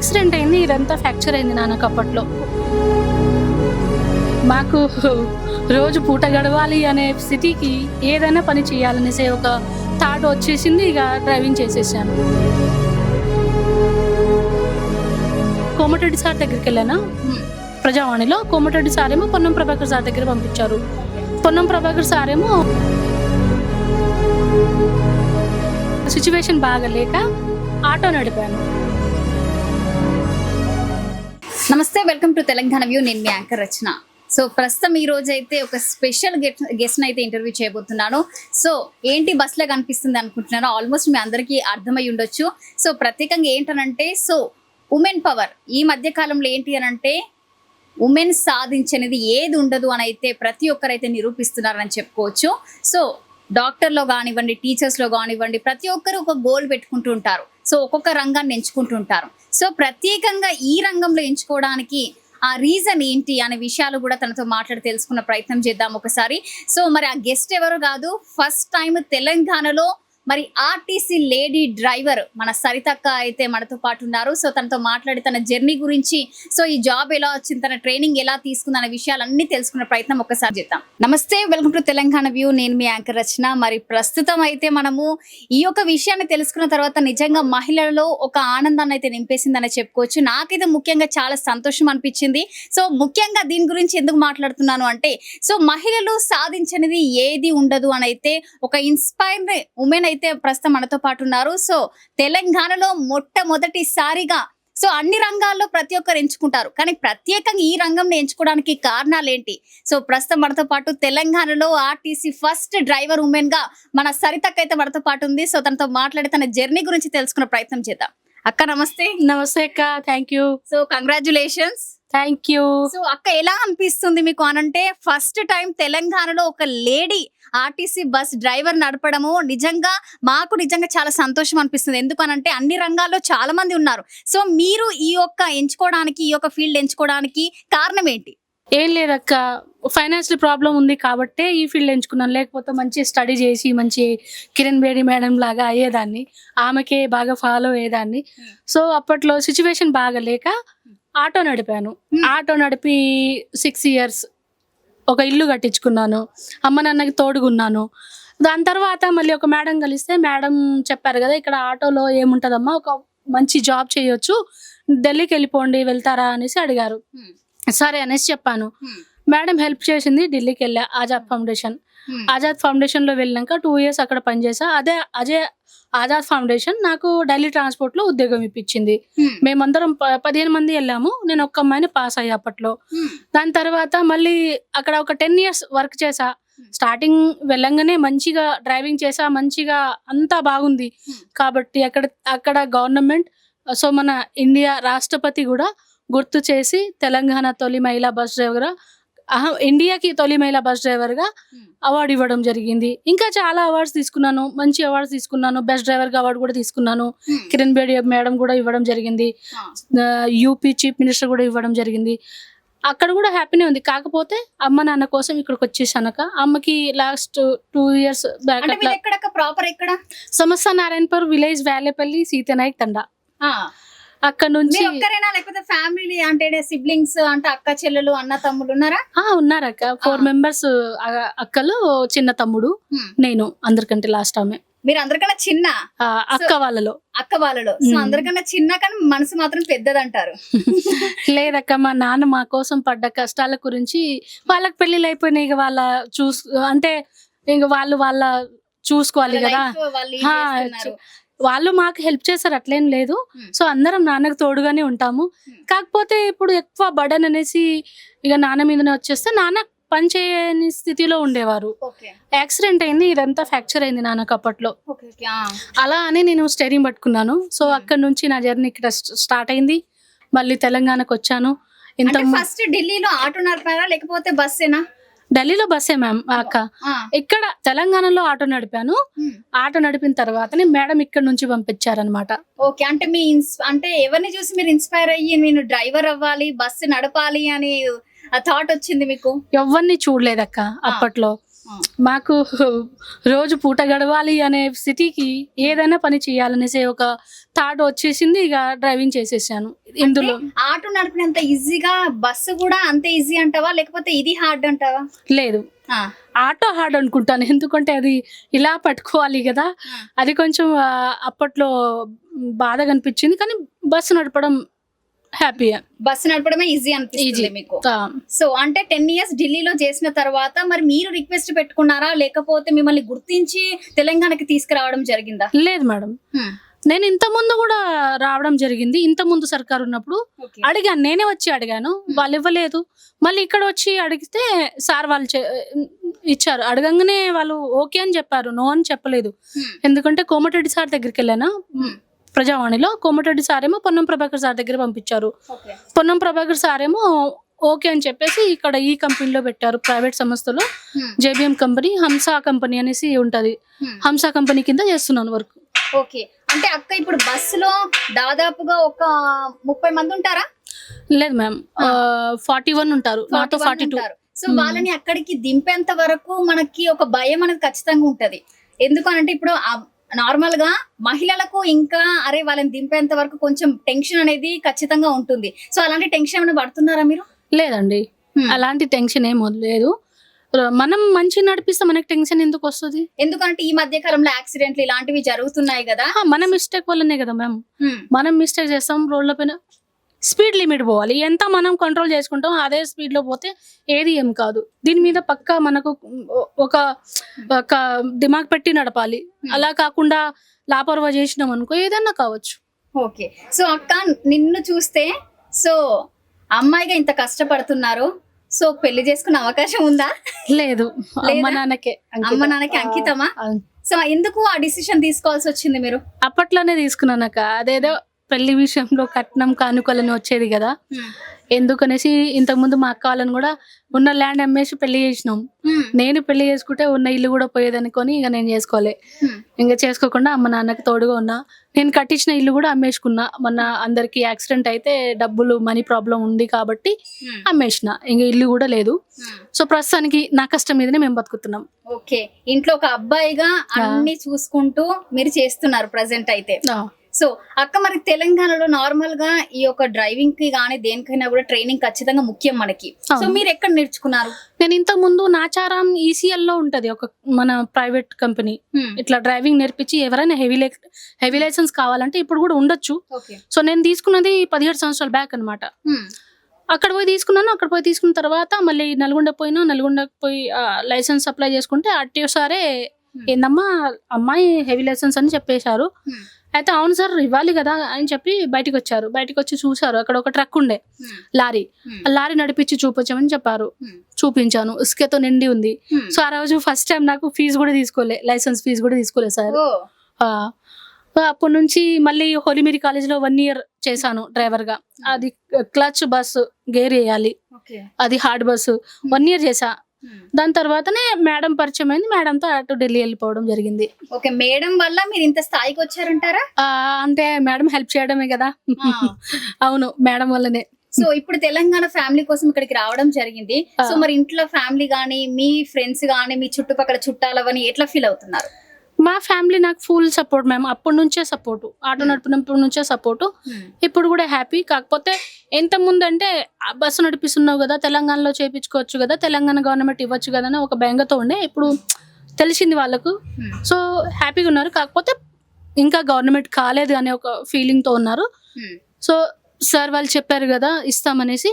Accident అయింది ఇదంతా fracture అయింది నాన్నకు అప్పట్లో. మాకు రోజు పూట గడవాలి అనే స్థితికి ఏదైనా పని చేయాలనేసే ఒక థాట్ వచ్చేసింది ఇక డ్రైవింగ్ చేసేసాను. కోమటిరెడ్డి సార్ దగ్గరికి వెళ్ళాను? ప్రజావాణిలో కోమటిరెడ్డి సార్ ఏమో పొన్నం ప్రభాకర్ సార్ దగ్గర పంపించారు. పొన్నం ప్రభాకర్ సార్ ఏమో సిచ్యువేషన్ బాగలేక ఆటో నడిపాను నమస్తే వెల్కమ్ టు తెలంగాణ వ్యూ. నేను మీ యాంకర్ రచన. సో ప్రస్తుతం ఈ రోజు అయితే ఒక స్పెషల్ గెస్ట్ అయితే ఇంటర్వ్యూ చేయబోతున్నాను. సో ఏంటి బస్లో కనిపిస్తుంది అనుకుంటున్నాను ఆల్మోస్ట్ మీ అందరికీ అర్థమై ఉండొచ్చు. సో ప్రత్యేకంగా ఏంటనంటే సో ఉమెన్ పవర్. ఈ మధ్య కాలంలో ఏంటి అనంటే ఉమెన్ సాధించనిది ఏది ఉండదు అని అయితే ప్రతి ఒక్కరైతే నిరూపిస్తున్నారని చెప్పుకోవచ్చు. సో డాక్టర్లో కానివ్వండి టీచర్స్లో కానివ్వండి ప్రతి ఒక్కరు ఒక గోల్ పెట్టుకుంటూ ఉంటారు సో ఒక్కొక్క రంగాన్ని ఎంచుకుంటుంటారు. సో ప్రత్యేకంగా ఈ రంగంలో ఎంచుకోవడానికి ఆ రీజన్ ఏంటి అనే విషయాలు కూడా తనతో మాట్లాడి తెలుసుకున్న ప్రయత్నం చేద్దాం ఒకసారి. సో మరి ఆ గెస్ట్ ఎవరు కాదు ఫస్ట్ టైం తెలంగాణలో మరి ఆర్టీసీ లేడీ డ్రైవర్ మన సరితక్క అయితే మనతో పాటు ఉన్నారు. సో తనతో మాట్లాడి తన జర్నీ గురించి సో ఈ జాబ్ ఎలా వచ్చింది తన ట్రైనింగ్ ఎలా తీసుకుందన్న విషయాలన్నీ తెలుసుకునే ప్రయత్నం ఒకసారి చేద్దాం. నమస్తే వెల్కమ్ టు తెలంగాణ వ్యూ. నేను మీ యాంకర్ రచన. మరి ప్రస్తుతం అయితే మనము ఈ యొక్క విషయాన్ని తెలుసుకున్న తర్వాత నిజంగా మహిళలలో ఒక ఆనందాన్ని అయితే నింపేసిందని చెప్పుకోవచ్చు. నాకైతే ముఖ్యంగా చాలా సంతోషం అనిపించింది. సో ముఖ్యంగా దీని గురించి ఎందుకు మాట్లాడుతున్నాను అంటే సో మహిళలు సాధించనిది ఏది ఉండదు అని అయితే ఒక ఇన్స్పైర్ ఉమెన్ అయితే ప్రస్తుతం మనతో పాటు ఉన్నారు. సో తెలంగాణలో మొట్టమొదటిసారిగా సో అన్ని రంగాల్లో ప్రతి ఒక్కరు ఎంచుకుంటారు. కానీ ప్రత్యేకంగా ఈ రంగంని ఎంచుకోవడానికి కారణాలు ఏంటి సో ప్రస్తుతం మనతో పాటు తెలంగాణలో ఆర్టీసీ ఫస్ట్ డ్రైవర్ ఉమెన్గా మన సరితక్క అయితే మనతో పాటు ఉంది. సో తనతో మాట్లాడి తన జర్నీ గురించి తెలుసుకునే ప్రయత్నం చేద్దాం. అక్క నమస్తే. నమస్తే అక్క. Thank you so congratulations thank you so అక్క ఎలా అనిపిస్తుంది మీకు అనంటే ఫస్ట్ టైం తెలంగాణలో ఒక లేడీ ఆర్టీసీ బస్ డ్రైవర్ నడపడము నిజంగా మాకు నిజంగా చాలా సంతోషం అనిపిస్తుంది. ఎందుకనంటే అన్ని రంగాల్లో చాలా మంది ఉన్నారు. సో మీరు ఈ యొక్క ఎంచుకోవడానికి ఈ యొక్క ఫీల్డ్ ఎంచుకోవడానికి కారణం ఏంటి? ఏం లేదక్క. ఫైనాన్షియల్ ప్రాబ్లం ఉంది కాబట్టే ఈ ఫీల్డ్ ఎంచుకున్నాను. లేకపోతే మంచి స్టడీ చేసి మంచి కిరణ్ బేడి మేడం లాగా అయ్యేదాన్ని. ఆమెకే బాగా ఫాలో అయ్యేదాన్ని. సో అప్పట్లో సిచ్యువేషన్ బాగలేక ఆటో నడిపాను. Hmm. ఆటో నడిపి సిక్స్ ఇయర్స్ ఒక ఇల్లు కట్టించుకున్నాను. అమ్మ నాన్నకి తోడుగున్నాను. దాని తర్వాత మళ్ళీ ఒక మేడం కలిస్తే మేడం చెప్పారు కదా ఇక్కడ ఆటోలో ఏముంటదమ్మా ఒక మంచి జాబ్ చేయొచ్చు. ఢిల్లీకి వెళ్ళిపోండి వెళ్తారా అనేసి అడిగారు. Hmm. సరే అనేసి చెప్పాను. మేడం హెల్ప్ చేసింది ఢిల్లీకి వెళ్ళా ఆజాద్ ఫౌండేషన్. ఆజాద్ ఫౌండేషన్లో వెళ్ళాక టూ ఇయర్స్ అక్కడ పనిచేసా. అదే అజయ్ ఆజాద్ ఫౌండేషన్ నాకు ఢిల్లీ ట్రాన్స్పోర్ట్లో ఉద్యోగం ఇప్పించింది. మేమందరం పదిహేను మంది వెళ్ళాము. నేను ఒక్క అమ్మాయిని పాస్ అయ్యా అప్పట్లో. దాని తర్వాత మళ్ళీ అక్కడ ఒక టెన్ ఇయర్స్ వర్క్ చేసా. స్టార్టింగ్ వెళ్ళంగానే మంచిగా డ్రైవింగ్ చేసా మంచిగా అంతా బాగుంది. కాబట్టి అక్కడ అక్కడ గవర్నమెంట్ సో మన ఇండియా రాష్ట్రపతి కూడా గుర్తు చేసి తెలంగాణ తొలి మహిళా బస్ డ్రైవర్ ఇండియాకి తొలి మహిళా బస్ డ్రైవర్గా అవార్డు ఇవ్వడం జరిగింది. ఇంకా చాలా అవార్డ్స్ తీసుకున్నాను. మంచి అవార్డ్స్ తీసుకున్నాను. బెస్ట్ డ్రైవర్గా అవార్డు కూడా తీసుకున్నాను. కిరణ్ బేడి మేడం కూడా ఇవ్వడం జరిగింది. యూపీ చీఫ్ మినిస్టర్ కూడా ఇవ్వడం జరిగింది. అక్కడ కూడా హ్యాపీనే ఉంది. కాకపోతే అమ్మ నాన్న కోసం ఇక్కడికి వచ్చేసానక అమ్మకి last two years back proper ఎక్కడ? సమస్త నారాయణపూర్ విలేజ్ వేలేపల్లి సీతనాయక్ తండ. ఆ, అక్కడ నుంచి ఒక్కరేనా? లేకపోతే ఫ్యామిలీ అంటే సిబ్లింగ్స్ అంటే అక్క చెల్లెలు అన్న తమ్ముడు ఉన్నారా? ఆ ఉన్నారక్క ఫోర్. మెంబర్స్ అక్కలు చిన్న తమ్ముడు నేను అందరికంటే లాస్ట్ ఆమె. మీరు అందరికన్నా చిన్న? అక్క వాళ్ళలో. అక్క వాళ్ళలో. సో. అందరికన్నా చిన్న కానీ మనసు మాత్రం పెద్దదంటారు. లేదక్క మా నాన్న మా కోసం పడ్డ కష్టాల గురించి వాళ్ళకి పెళ్ళిళ్ళు అయిపోయినాయి ఇక వాళ్ళ చూస్ అంటే ఇంక వాళ్ళు వాళ్ళ చూసుకోవాలి కదా. వాళ్ళు మాకు హెల్ప్ చేశారు అట్లేం లేదు Hmm. సో అందరం నాన్నకు తోడుగానే ఉంటాము Hmm. కాకపోతే ఇప్పుడు ఎక్కువ బడన్ అనేసి ఇక నాన్న మీదనే వచ్చేస్తే నాన్న పని చేయని స్థితిలో ఉండేవారు. యాక్సిడెంట్ అయింది ఇదంతా ఫ్రాక్చర్ అయింది నాన్నకు అప్పట్లో. అలా అని నేను స్టేరింగ్ పట్టుకున్నాను సో Hmm. అక్కడ నుంచి నా జర్నీ ఇక్కడ స్టార్ట్ అయింది మళ్ళీ తెలంగాణకు వచ్చాను ఇంత ఫస్ట్ ఢిల్లీలో ఆటో నడిపారా లేకపోతే బస్సేనా ఢిల్లీలో బస్సే మ్యామ్ అక్క. ఇక్కడ తెలంగాణలో ఆటో నడిపాను. ఆటో నడిపిన తర్వాతనే మేడం ఇక్కడ నుంచి పంపించారనమాట ఓకే అంటే మీ ఇన్స్- అంటే ఎవరిని చూసి మీరు ఇన్స్పైర్ అయ్యి నేను డ్రైవర్ అవ్వాలి బస్సు నడపాలి అని థాట్ వచ్చింది మీకు ఎవరిని చూడలేదక్క అప్పట్లో. మాకు రోజు పూట గడవాలి అనే సిటీకి ఏదైనా పని చేయాలనేసి ఒక థాట్ వచ్చేసింది ఇక డ్రైవింగ్ చేసేసాను. ఇందులో ఆటో నడిపినంత ఈజీగా బస్సు కూడా అంతే ఈజీ అంటావా లేకపోతే ఇది హార్డ్ అంటావా? లేదు. ఆటో హార్డ్ అనుకుంటాను ఎందుకంటే అది ఇలా పట్టుకోవాలి కదా. అది కొంచెం అప్పట్లో బాధగా అనిపించింది కానీ బస్సు నడపడం హ్యాపీ బస్సు నడపడమే ఈజీ అనిపిస్తుంది. మీకు. సో అంటే టెన్ ఇయర్స్ ఢిల్లీలో చేసిన తర్వాత మరి మీరు రిక్వెస్ట్ పెట్టుకున్నారా? లేకపోతే మిమ్మల్ని గుర్తించి తెలంగాణకి తీసుకురావడం జరిగిందా? లేదు మేడం. నేను ఇంత ముందు కూడా రావడం జరిగింది. ఇంత ముందు సర్కార్ ఉన్నప్పుడు. అడిగాను. నేనే వచ్చి అడిగాను. వాళ్ళు ఇవ్వలేదు. మళ్ళీ ఇక్కడ వచ్చి అడిగితే సార్ వాళ్ళు ఇచ్చారు. అడగంగానే వాళ్ళు ఓకే అని చెప్పారు. నో అని చెప్పలేదు. Hmm. ఎందుకంటే కోమటిరెడ్డి సార్ దగ్గరికి వెళ్ళాను? Hmm. ప్రజావాణిలో కోమటిరెడ్డి సార్ ఏమో పొన్నం ప్రభాకర్ సార్ దగ్గర పంపించారు. పొన్నం ప్రభాకర్ సార్ ఏమో ఓకే అని చెప్పేసి ఇక్కడ ఈ కంపెనీలో పెట్టారు ప్రైవేట్ సంస్థలో. జేబిఎం కంపెనీ హంసా కంపెనీ అనేసి ఉంటది. హంసా కంపెనీ కింద చేస్తున్నాను వర్క్. ఓకే. అంటే అక్క ఇప్పుడు బస్సులో దాదాపుగా ఒక ముప్పై మంది ఉంటారా? లేదు మ్యామ్. ఫార్టీ వన్ ఉంటారు. నాతో 41 ఫార్టీ టూ. సో. వాళ్ళని అక్కడికి దింపేంత వరకు మనకి ఒక భయం అనేది ఖచ్చితంగా ఉంటది. ఎందుకనంటే ఇప్పుడు నార్మల్గా మహిళలకు ఇంకా అరే వాళ్ళని దింపేంత వరకు కొంచెం టెన్షన్ అనేది ఖచ్చితంగా ఉంటుంది. సో అలాంటి టెన్షన్ ఏమైనా పడుతున్నారా మీరు? లేదండి. అలాంటి టెన్షన్ ఏం లేదు ర- మనం మంచి నడిపిస్తే మనకి టెన్షన్ ఎందుకు వస్తుంది? ఎందుకంటే ఈ మధ్య కాలంలో యాక్సిడెంట్లు ఇలాంటివి జరుగుతున్నాయి కదా. మన మిస్టేక్ వల్లనే కదా మ్యామ్. మనం మిస్టేక్ చేస్తాం రోడ్ల పైన స్పీడ్ లిమిట్ పోవాలి. ఎంత మనం కంట్రోల్ చేసుకుంటాం అదే స్పీడ్లో పోతే ఏది ఏం కాదు. దీని మీద పక్కా మనకు ఒక దిమాగ్ పెట్టి నడపాలి. అలా కాకుండా లాపర్వా చేసినాం అనుకో ఏదన్నా కావచ్చు. ఓకే. సో అక్క నిన్ను చూస్తే సో అమ్మాయిగా ఇంత కష్టపడుతున్నారు. సో పెళ్ళి చేసుకునే అవకాశం ఉందా? లేదు. అమ్మ నాన్నకే. అమ్మ నాన్నకి అంకితమా? సో ఎందుకు ఆ డిసిషన్ తీసుకోవాల్సి వచ్చింది మీరు? అప్పట్లోనే తీసుకున్నానక్క. అదేదో పెళ్ళి విషయంలో కట్నం కానుకలని వచ్చేది కదా. ఎందుకనేసి ఇంతకుముందు మా అక్క వాళ్ళని కూడా ఉన్న ల్యాండ్ అమ్మేసి పెళ్ళి చేసినాం. నేను పెళ్ళి చేసుకుంటే ఉన్న ఇల్లు కూడా పోయేదనుకొని ఇక నేను చేసుకోలే. ఇంకా చేసుకోకుండా అమ్మ నాన్నకి తోడుగా ఉన్నా. నేను కట్టించిన ఇల్లు కూడా అమ్మేసుకున్నా. మొన్న అందరికి యాక్సిడెంట్ అయితే డబ్బులు మనీ ప్రాబ్లం ఉంది కాబట్టి అమ్మేసిన. ఇంకా ఇల్లు కూడా లేదు. సో ప్రస్తుతానికి నా కష్టం మీదనే మేము బతుకుతున్నాం. ఓకే. ఇంట్లో ఒక అబ్బాయిగా అన్ని చూసుకుంటూ మీరు చేస్తున్నారు ప్రజెంట్ అయితే. సో అక్క మరి తెలంగాణలో నార్మల్గా ఈ యొక్క డ్రైవింగ్కి గానీ దేనికైనా కూడా ట్రైనింగ్ ఖచ్చితంగా ముఖ్యం మనకి. సో. మీరు ఎక్కడ నేర్చుకున్నారు? నేను ఇంతకు ముందు నాచారం ఈసీఎల్లో ఉంటది ఒక మన ప్రైవేట్ కంపెనీ ఇట్లా డ్రైవింగ్ నేర్పించి ఎవరైనా హెవీ హెవీ లైసెన్స్ కావాలంటే ఇప్పుడు కూడా ఉండొచ్చు. సో నేను తీసుకున్నది పదిహేడు సంవత్సరాల బ్యాక్ అన్నమాట. అక్కడ పోయి తీసుకున్నాను అక్కడ పోయి తీసుకున్న తర్వాత మళ్ళీ నల్గొండ పోయినా నల్గొండకు పోయి లైసెన్స్ అప్లై చేసుకుంటే అట్టి సారే ఏందమ్మా అమ్మాయి హెవీ లైసెన్స్ అని చెప్పేశారు. అయితే అవును సార్ ఇవ్వాలి కదా అని చెప్పి బయటికి వచ్చారు బయటికి వచ్చి చూసారు అక్కడ ఒక ట్రక్ ఉండే లారీ. ఆ లారీ నడిపించి చూపించమని చెప్పారు. చూపించాను. ఇసుకతో నిండి ఉంది. సో ఆ రోజు ఫస్ట్ టైం నాకు ఫీజు కూడా తీసుకోలే. లైసెన్స్ ఫీజు కూడా తీసుకోలే సార్. అప్పటి నుంచి మళ్ళీ హోలిమిరి కాలేజ్లో వన్ ఇయర్ చేశాను డ్రైవర్గా. అది క్లచ్ బస్సు గేర్ వేయాలి. అది హార్డ్ బస్సు వన్ ఇయర్ చేసా దాని తర్వాతనే మేడం పరిచయం అయింది మేడంతో అటు ఢిల్లీ వెళ్ళిపోవడం జరిగింది. ఓకే మేడం వల్ల మీరు ఇంత స్థాయికి వచ్చారంటారా? అంటే మేడం హెల్ప్ చేయడమే కదా. అవును మేడం వల్లనే. సో ఇప్పుడు తెలంగాణ ఫ్యామిలీ కోసం ఇక్కడికి రావడం జరిగింది. ఆ. సో మరి ఇంట్లో ఫ్యామిలీ గానీ మీ ఫ్రెండ్స్ గానీ మీ చుట్టుపక్కల చుట్టాలవని ఎట్లా ఫీల్ అవుతున్నారు? మా ఫ్యామిలీ నాకు ఫుల్ సపోర్ట్ మ్యామ్. అప్పటి నుంచే సపోర్ట్. ఆటో నడిపినప్పటి నుంచే సపోర్ట్. ఇప్పుడు కూడా హ్యాపీ. కాకపోతే ఎంత ముందు అంటే బస్సు నడిపిస్తున్నావు కదా తెలంగాణలో చేపించుకోవచ్చు కదా తెలంగాణ గవర్నమెంట్ ఇవ్వచ్చు కదా అని ఒక బెంగతో ఉండే. ఇప్పుడు తెలిసింది వాళ్ళకు. సో హ్యాపీగా ఉన్నారు. కాకపోతే ఇంకా గవర్నమెంట్ కాలేదు అనే ఒక ఫీలింగ్తో ఉన్నారు సో సార్ వాళ్ళు చెప్పారు కదా ఇస్తామనేసి.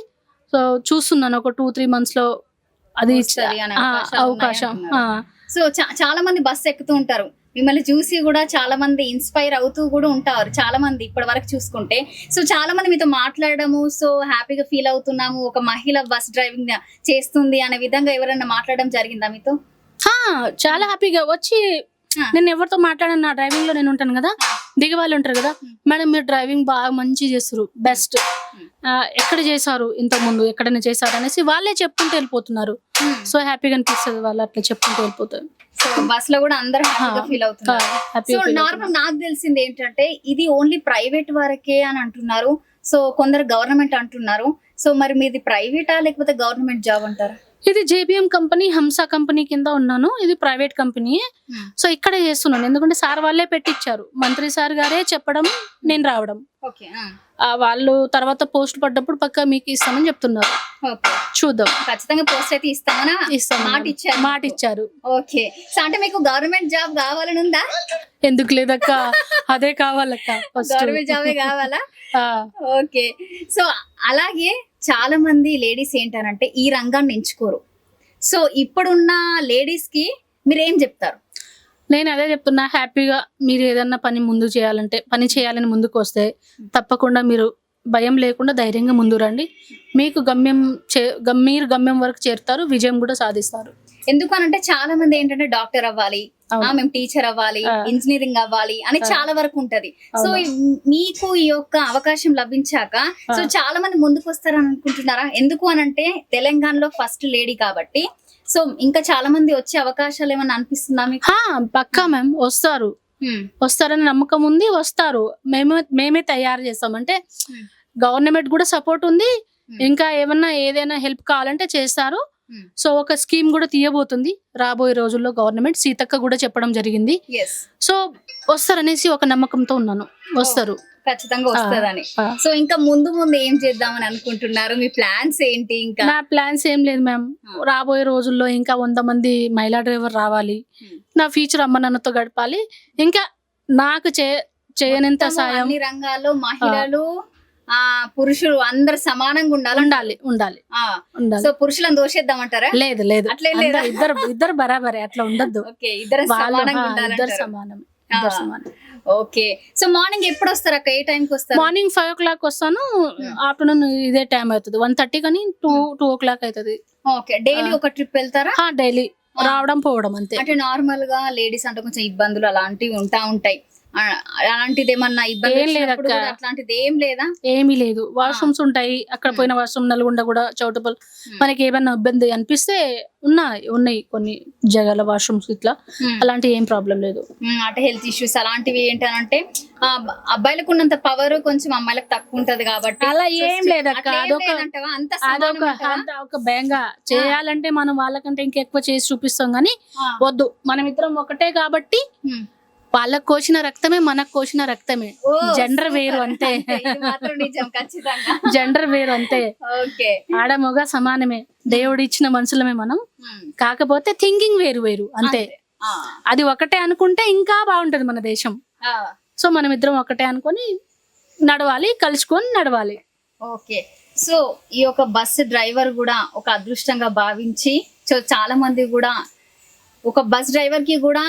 సో చూస్తున్నాను. ఒక టూ త్రీ మంత్స్లో అది అవకాశం. సో చాలా మంది బస్ ఎక్కుతూ ఉంటారు. మిమ్మల్ని చూసి కూడా చాలా మంది ఇన్స్పైర్ అవుతూ కూడా ఉంటారు. చాలా మంది ఇప్పటి వరకు చూసుకుంటే. సో చాలా మంది మీతో మాట్లాడడము సో హ్యాపీగా ఫీల్ అవుతున్నాము. ఒక మహిళ బస్ డ్రైవింగ్ చేస్తుంది అనే విధంగా ఎవరైనా మాట్లాడడం జరిగిందా మీతో? చాలా హ్యాపీగా. వచ్చి. నేను ఎవరితో మాట్లాడాను నా డ్రైవింగ్లో నేను ఉంటాను కదా. దిగే వాళ్ళు ఉంటారు కదా. మేడం మీరు డ్రైవింగ్ బాగా మంచి చేస్తారు బెస్ట్. ఎక్కడ చేశారు ఇంత ముందు ఎక్కడైనా చేశారు అనేసి వాళ్ళే చెప్పుకుంటూ వెళ్ళిపోతున్నారు. సో హ్యాపీగా అనిపిస్తుంది వాళ్ళు అట్లా చెప్పుకుంటూ వెళ్ళిపోతారు సో బస్లో కూడా అందరూ హ్యాపీగా ఫీల్ అవుతున్నారు. సో హ్యాపీగా నార్మల్ నాకు తెలిసింది ఏంటంటే ఇది ఓన్లీ ప్రైవేట్ వరకే అని అంటున్నారు. సో కొందరు గవర్నమెంట్ అంటున్నారు. సో మరి మీది ప్రైవేటా లేకపోతే గవర్నమెంట్ జాబ్ అంటారా? ఇది జేబిఎం కంపెనీ హంసా కంపెనీ కింద ఉన్నాను. ఇది ప్రైవేట్ కంపెనీ సో ఇక్కడే చేస్తున్నాను. ఎందుకంటే సార్ వాళ్ళే పెట్టించారు మంత్రి సార్ గారే చెప్పడం నేను రావడం. ఓకే వాళ్ళు తర్వాత పోస్ట్ పడ్డప్పుడు పక్క మీకు ఇస్తామని చెప్తున్నారు. చూద్దాం. ఖచ్చితంగా పోస్ట్ అయితే ఇస్తామనా? ఇస్తాం మాట ఇచ్చారు మాట ఇచ్చారు ఓకే. సో అంటే మీకు గవర్నమెంట్ జాబ్ కావాలని ఉందా? ఎందుకు లేదక్క? అదే కావాలక్క గవర్నమెంట్ జాబే కావాలా? ఓకే. సో అలాగే చాలా మంది లేడీస్ ఏంటనంటే ఈ రంగాన్ని ఎంచుకోరు. సో ఇప్పుడున్న లేడీస్కి మీరు ఏం చెప్తారు? నేను అదే చెప్తున్నా హ్యాపీగా మీరు ఏదన్నా పని ముందు చేయాలంటే పని చేయాలని ముందుకు వస్తే తప్పకుండా మీరు భయం లేకుండా ధైర్యంగా ముందు రండి మీకు గమ్యం చే మీరు గమ్యం వరకు చేరుతారు విజయం కూడా సాధిస్తారు ఎందుకనంటే చాలా మంది ఏంటంటే డాక్టర్ అవ్వాలి. మేము టీచర్ అవ్వాలి. ఇంజనీరింగ్ అవ్వాలి అని. చాలా వరకు ఉంటది సో మీకు ఈ యొక్క అవకాశం లభించాక సో. చాలా మంది ముందుకు వస్తారని అనుకుంటున్నారా ఎందుకు అనంటే తెలంగాణలో ఫస్ట్ లేడీ కాబట్టి సో ఇంకా చాలా మంది వచ్చే అవకాశాలు ఏమైనా అనిపిస్తుందా మీకు? పక్కా మ్యామ్ వస్తారు. హ్మ్. వస్తారని నమ్మకం ఉంది వస్తారు. మేమే మేమే తయారు చేస్తాం. అంటే Hmm. గవర్నమెంట్ కూడా సపోర్ట్ ఉంది. Hmm. ఇంకా ఏమన్నా ఏదైనా హెల్ప్ కావాలంటే చేస్తారు. Hmm. సో ఒక స్కీమ్ కూడా తీయబోతుంది. రాబోయే రోజుల్లో గవర్నమెంట్ సీతక్క కూడా చెప్పడం జరిగింది. సో వస్తారనేసి ఒక నమ్మకంతో ఉన్నాను. వస్తారు. ఖచ్చితంగా వస్తుందని. సో ఇంకా ముందు ముందు ఏం చేద్దామని అనుకుంటున్నారు? మీ ప్లాన్స్ ఏంటి ఇంకా? నా ప్లాన్స్ ఏం లేదు మ్యామ్. రాబోయే రోజుల్లో ఇంకా వంద మంది మహిళా డ్రైవర్ రావాలి. నా ఫ్యూచర్ అమ్మ నాన్నతో గడపాలి. ఇంకా నాకు చే చేయనంత సాయం. అన్ని రంగాల్లో మహిళలు ఆ పురుషులు అందరు సమానంగా ఉండాలి ఉండాలి. ఉండాలి ఉండాలి. సో పురుషులను దోషేద్దామంటారా? లేదు లేదు. అట్లేం ఇద్దరు ఇద్దరు బరాబరే అట్లా ఉండద్దు. ఓకే ఇద్దరు సమానంగా హా, ఇద్దరు. సమానం. ఓకే. సో మార్నింగ్ ఎప్పుడు వస్తారు అక్క ఏ టైం కి వస్తారు? మార్నింగ్ ఫైవ్ ఓ క్లాక్ వస్తాను ఆఫ్టర్నూన్ ఇదే టైం అవుతుంది. వన్ థర్టీ కానీ టూ టూ ఓ క్లాక్ అవుతుంది. ఓకే. డైలీ ఒక ట్రిప్ వెళ్తారా? డైలీ. రావడం పోవడం అంతే. అంటే నార్మల్గా లేడీస్ అంటే కొంచెం ఇబ్బందులు అలాంటివి ఉంటా ఉంటాయి. అలాంటిది ఏమన్నా ఇబ్బంది అట్లాంటిది ఏం లేదా? ఏమీ లేదు. వాష్రూమ్స్ ఉంటాయి. అక్కడ పోయిన వాష్రూమ్ నల్గొండ కూడా చౌటపల్. మనకి ఏమైనా ఇబ్బంది అనిపిస్తే ఉన్నాయి ఉన్నాయి కొన్ని జగాల వాష్రూమ్స్ ఇట్లా. Hmm. అలాంటి ఏం ప్రాబ్లం లేదు. అంటే హెల్త్ ఇష్యూస్ అలాంటివి ఏంటనంటే ఆ, అబ్బాయిలకు ఉన్నంత పవర్ కొంచెం అమ్మాయిలకు తక్కువ ఉంటది కాబట్టి. అలా ఏం లేదక్క. అదొక అంత ఒక భయంగా చేయాలంటే మనం వాళ్ళకంటే ఇంకెక్కువ చేసి చూపిస్తాం కానీ వద్దు. మనం ఇద్దరం ఒకటే కాబట్టి వాళ్ళకు కోసిన రక్తమే మనకు కోసిన రక్తమే. జెండర్ వేరు అంతే. జెండర్ వేరు అంతే. ఓకే. ఆడ మగ సమానమే. దేవుడు ఇచ్చిన మనుషులమే మనం. కాకపోతే థింకింగ్ వేరు వేరు అంతే. అది ఒకటే అనుకుంటే ఇంకా బాగుంటది మన దేశం. సో మనం ఇద్దరం ఒకటే అనుకొని నడవాలి కలుసుకొని నడవాలి. ఓకే. సో ఈ యొక్క బస్ డ్రైవర్ కూడా ఒక అదృష్టంగా భావించి సో చాలా మంది కూడా ఒక బస్ డ్రైవర్కి కూడా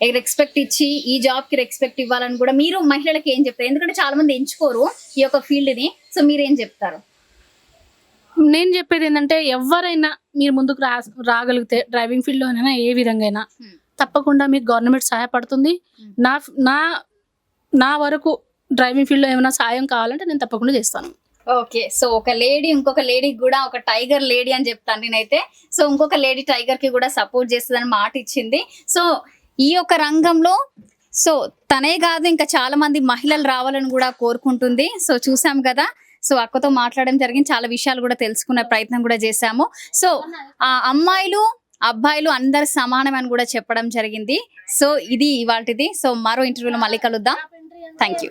రెస్పెక్ట్ ఇచ్చి ఈ జాబ్కి రెస్పెక్ట్ ఇవ్వాలని కూడా మీరు మహిళలకు ఏం చెప్తారు? ఎందుకంటే చాలా మంది ఎంచుకోరు ఈ యొక్క ఫీల్డ్ని. సో మీరు ఏం చెప్తారు? నేను చెప్పేది ఏంటంటే ఎవరైనా మీరు ముందుకు రా రాగలిగితే డ్రైవింగ్ ఫీల్డ్ లోనైనా ఏ విధంగా అయినా Hmm. తప్పకుండా మీకు గవర్నమెంట్ సహాయపడుతుంది. Hmm. నా నా నా వరకు డ్రైవింగ్ ఫీల్డ్లో ఏమైనా సాయం కావాలంటే నేను తప్పకుండా చేస్తాను. ఓకే సో ఒక లేడీ ఇంకొక లేడీకి కూడా ఒక టైగర్ లేడీ అని చెప్తాను నేనైతే. సో ఇంకొక లేడీ టైగర్కి కూడా సపోర్ట్ చేస్తుందని మాట ఇచ్చింది. సో ఈ యొక్క రంగంలో సో తనే కాదు ఇంకా చాలా మంది మహిళలు రావాలని కూడా కోరుకుంటుంది. సో చూసాం కదా సో అక్కతో మాట్లాడడం జరిగింది. చాలా విషయాలు కూడా తెలుసుకునే ప్రయత్నం కూడా చేశాము. సో ఆ అమ్మాయిలు అబ్బాయిలు అందరు సమానం అని కూడా చెప్పడం జరిగింది. సో ఇది ఇవాటిది సో మరో ఇంటర్వ్యూలో మళ్ళీ కలుద్దాం. Thank you